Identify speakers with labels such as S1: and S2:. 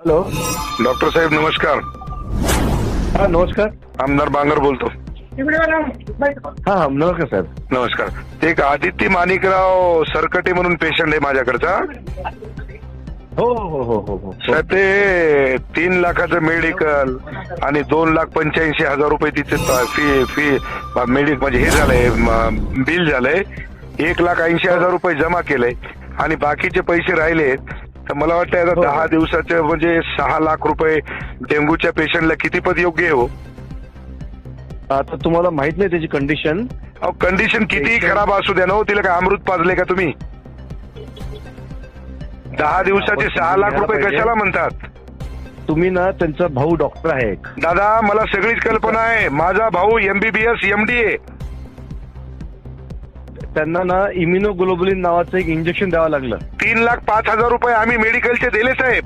S1: Hello.
S2: Doctor साहेब नमस्कार.
S1: हा नमस्कार.
S2: आमदार बांगर बोलतो.
S1: हा हा नमस्कार साहेब.
S2: नमस्कार. एक आदित्य माणिकराव सरकटे म्हणून पेशंट आहे माझ्याकडचा.
S1: हो हो हो हो हो.
S2: ते तीन लाखाचं मेडिकल आणि दोन लाख पंच्याऐंशी हजार रुपये तिचे प- फी फी मेडिक म्हणजे हे झालंय म- बिल झालंय. एक लाख ऐंशी हजार रुपये जमा केलंय. आणि बाकीचे पैसे राहिले तर मला वाटतं आता
S1: हो.
S2: दहा दिवसाचे म्हणजे सहा लाख रुपये डेंग्यूच्या पेशंटला किती पद योग्य आहे हो?
S1: आता तुम्हाला माहीत नाही त्याची कंडिशन
S2: अहो कंडिशन कितीही खराब असू द्या ना हो तिला काय अमृत पाजले का तुम्ही? दहा दिवसाचे सहा लाख रुपये कशाला म्हणतात?
S1: तुम्ही ना त्यांचा भाऊ डॉक्टर आहे एक.
S2: दादा मला सगळीच कल्पना आहे. माझा भाऊ एमबीबीएस एमडी आहे
S1: त्यांना ना इम्युनोग्लोबुलिन नावाचं एक इंजेक्शन द्यावं लागलं.
S2: तीन लाख पाच हजार रुपये आम्ही मेडिकलचे दिले साहेब.